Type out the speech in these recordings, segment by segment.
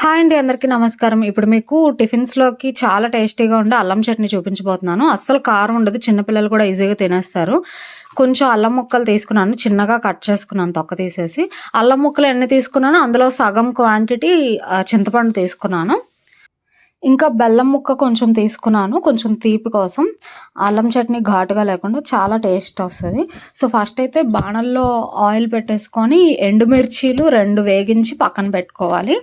Hi అండి అందరికీ నమస్కారం. ఇప్పుడు మీకు టిఫిన్స్లోకి చాలా టేస్టీగా ఉండే అల్లం చట్నీ చూపించబోతున్నాను. అస్సలు కారం ఉండదు చిన్నపిల్లలు కూడా ఈజీగా తినేస్తారు. కొంచెం అల్లం ముక్కలు తీసుకున్నాను చిన్నగా కట్ చేసుకున్నాను తొక్క తీసేసి. అల్లం ముక్కలు ఎన్ని తీసుకున్నాను అందులో సగం క్వాంటిటీ చింతపండు తీసుకున్నాను. ఇంకా బెల్లం ముక్క కొంచెం తీసుకున్నాను కొంచెం తీపి కోసం. అల్లం చట్నీ ఘాటుగా లేకుండా చాలా టేస్ట్ వస్తుంది. సో ఫస్ట్ అయితే బాణల్లో ఆయిల్ పెట్టేసుకొని ఎండుమిర్చీలు రెండు వేగించి పక్కన పెట్టుకోవాలి.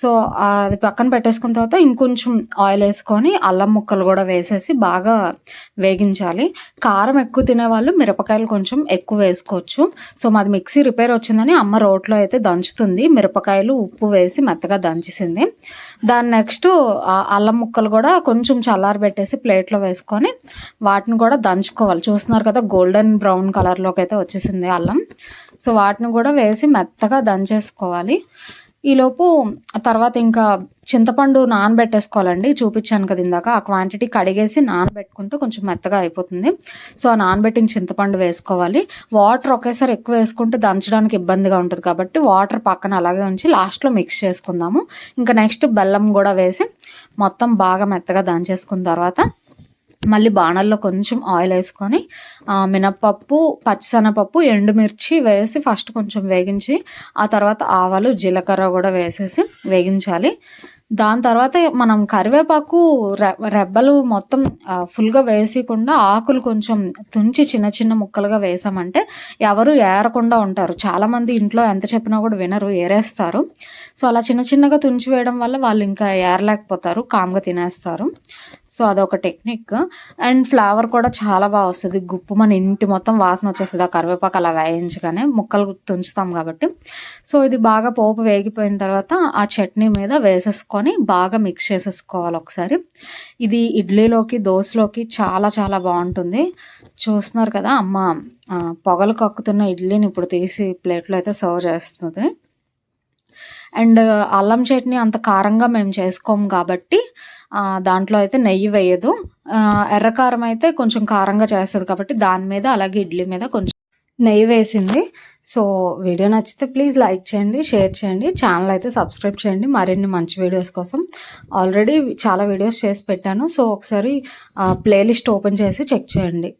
సో అది పక్కన పెట్టేసుకున్న తర్వాత ఇంకొంచెం ఆయిల్ వేసుకొని అల్లం ముక్కలు కూడా వేసేసి బాగా వేగించాలి. కారం ఎక్కువ తినేవాళ్ళు మిరపకాయలు కొంచెం ఎక్కువ వేసుకోవచ్చు. సో మాది మిక్సీ రిపేర్ వచ్చిందని అమ్మ రోట్లో అయితే దంచుతుంది. మిరపకాయలు ఉప్పు వేసి మెత్తగా దంచేసింది. దాని నెక్స్ట్ అల్లం ముక్కలు కూడా కొంచెం చల్లారి పెట్టేసి ప్లేట్లో వేసుకొని వాటిని కూడా దంచుకోవాలి. చూస్తున్నారు కదా గోల్డెన్ బ్రౌన్ కలర్లోకి అయితే వచ్చేసింది అల్లం. సో వాటిని కూడా వేసి మెత్తగా దంచేసుకోవాలి. ఈలోపు తర్వాత ఇంకా చింతపండు నానబెట్టేసుకోవాలండి. చూపించాను కదా ఇందాక. ఆ క్వాంటిటీ కడిగేసి నానబెట్టుకుంటే కొంచెం మెత్తగా అయిపోతుంది. సో ఆ నానబెట్టిన చింతపండు వేసుకోవాలి. వాటర్ ఒకేసారి ఎక్కువ వేసుకుంటే దంచడానికి ఇబ్బందిగా ఉంటుంది. కాబట్టి వాటర్ పక్కన అలాగే ఉంచి లాస్ట్లో మిక్స్ చేసుకుందాము. ఇంకా నెక్స్ట్ బెల్లం కూడా వేసి మొత్తం బాగా మెత్తగా దంచేసుకున్న తర్వాత మళ్ళీ బాణల్లో కొంచెం ఆయిల్ వేసుకొని మినప్పప్పు పచ్చిశనగపప్పు ఎండుమిర్చి వేసి ఫస్ట్ కొంచెం వేగించి ఆ తర్వాత ఆవాలు జీలకర్ర కూడా వేసేసి వేగించాలి. దాని తర్వాత మనం కరివేపాకు రెబ్బలు మొత్తం ఫుల్గా వేయకుండా ఆకులు కొంచెం తుంచి చిన్న చిన్న ముక్కలుగా వేసామంటే ఎవరు ఏరకుండా ఉంటారు. చాలామంది ఇంట్లో ఎంత చెప్పినా కూడా వినరు ఏరేస్తారు. సో అలా చిన్న చిన్నగా తుంచి వేయడం వల్ల వాళ్ళు ఇంకా ఏరలేకపోతారు కామ్గా తినేస్తారు. సో అదొక టెక్నిక్. అండ్ ఫ్లేవర్ కూడా చాలా బాగా వస్తుంది. గుప్పు మన ఇంటి మొత్తం వాసన వచ్చేస్తుంది. ఆ కరివేపాకు అలా వేయించగానే ముక్కలు తుంచుతాం కాబట్టి. సో ఇది బాగా పోపు వేగిపోయిన తర్వాత ఆ చట్నీ మీద వేసేసుకొని బాగా మిక్స్ చేసేసుకోవాలి ఒకసారి. ఇది ఇడ్లీలోకి దోశలోకి చాలా చాలా బాగుంటుంది. చూస్తున్నారు కదా అమ్మ పొగలు కక్కుతున్న ఇడ్లీని ఇప్పుడు తీసి ప్లేట్లో అయితే సర్వ్ చేస్తుంది. అండ్ అల్లం చట్నీ అంత కారంగా మేము చేసుకోము కాబట్టి దాంట్లో అయితే నెయ్యి వేయదు. ఎర్రకారం అయితే కొంచెం కారంగా చేస్తుంది కాబట్టి దాని మీద అలాగే ఇడ్లీ మీద కొంచెం నెయ్యి వేసింది. సో వీడియో నచ్చితే ప్లీజ్ లైక్ చేయండి షేర్ చేయండి ఛానల్ అయితే సబ్స్క్రైబ్ చేయండి. మరిన్ని మంచి వీడియోస్ కోసం ఆల్రెడీ చాలా వీడియోస్ చేసి పెట్టాను. సో ఒకసారి ప్లేలిస్ట్ ఓపెన్ చేసి చెక్ చేయండి.